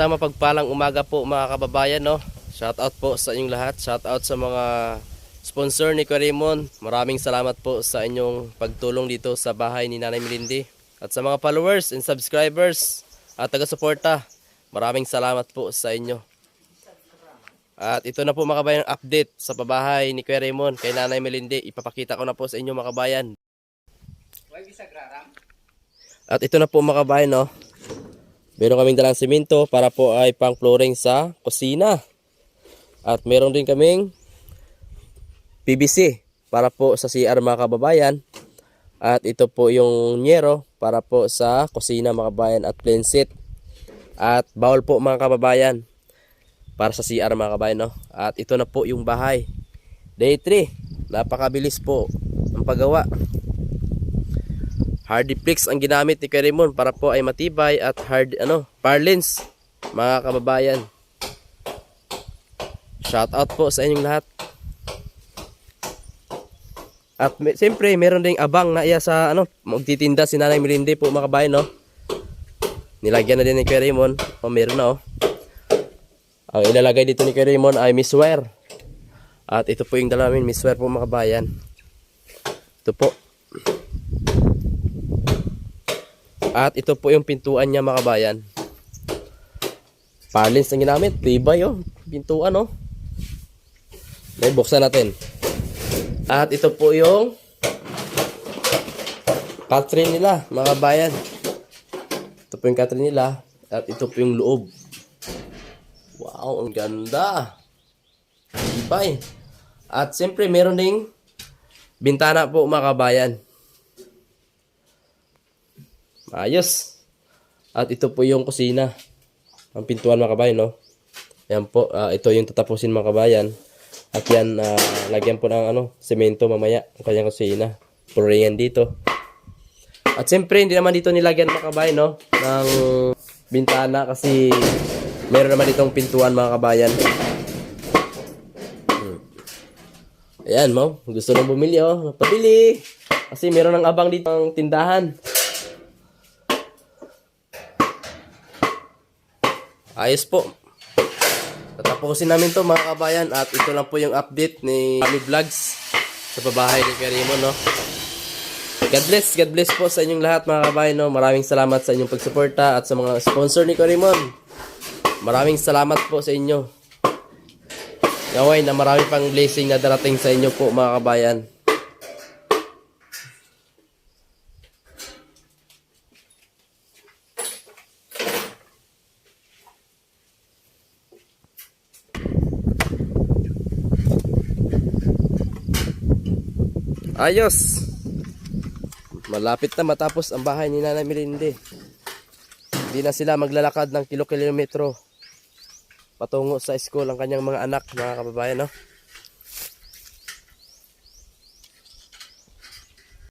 Isang mapagpalang umaga po mga kababayan no. Shout out po sa inyong lahat. Shout out sa mga sponsor ni Kuya Raymond. Maraming salamat po sa inyong pagtulong dito sa bahay ni Nanay Milindi. At sa mga followers and subscribers at taga-suporta, maraming salamat po sa inyo. At ito na po mga kabayan update sa pabahay ni Kuya Raymond kay Nanay Melinde. Ipapakita ko na po sa inyo mga kabayan. At ito na po mga kabayan no. Meron kaming dalang simento para po ay pang flooring sa kusina. At meron din kaming PVC para po sa CR mga kababayan. At ito po yung nyero para po sa kusina mga kababayan at plain seat. At bawal po mga kababayan para sa CR mga kabayan no. At ito na po yung bahay. Day 3. Napakabilis po ang paggawa. Hardiplex ang ginamit ni Kuya Raymond para po ay matibay at hard ano, parlins mga kababayan. Shout out po sa inyong lahat. At may, siyempre, meron ding abang na iya sa ano, magtitinda si Nanay Melinde po mga kabayan, no. Nilagyan na din ni Kuya Raymond. O meron na oh. Ang ilalagay dito ni Kuya Raymond ay misware. At ito po yung dala namin, misware po mga kabayan. Ito po. At ito po yung pintuan niya mga kabayan. Parlins na ginamit. Tibay oh. Pintuan oh. Okay, buksan natin. At ito po yung country nila mga kabayan. Ito po yung country nila. At ito po yung loob. Wow, ang ganda. Tibay. At siyempre meron ding bintana po mga kabayan. Ayos. At ito po yung kusina. Ang pintuan mga kabayan, no? Ayan po, ah, ito yung tatapusin mga kabayan. At yan, ah, lagyan po ng ano, semento mamaya, ang kanyang kusina. Puro yan dito. At siyempre, hindi naman dito nilagyan mga kabayan, no? Ng bintana kasi meron naman ditong pintuan mga kabayan. Hmm. Ayan, mo. Gusto nang bumili, oh. Pabili. Kasi meron ng abang dito ang tindahan. Ayos po. Tatapusin namin to mga kabayan at ito lang po yung update ni Mami Vlogs sa pabahay ni Karimo no. God bless, God bless po sa inyong lahat mga kabayan no. Maraming salamat sa inyong pagsuporta at sa mga sponsor ni Karimon. Maraming salamat po sa inyo. Naway na marami pang blessing na darating sa inyo po mga kabayan. Ayos. Malapit na matapos ang bahay ni Nanay Mirinde. Hindi na sila maglalakad ng kilo-kilometro patungo sa school ang kanyang mga anak, mga kababayan, no?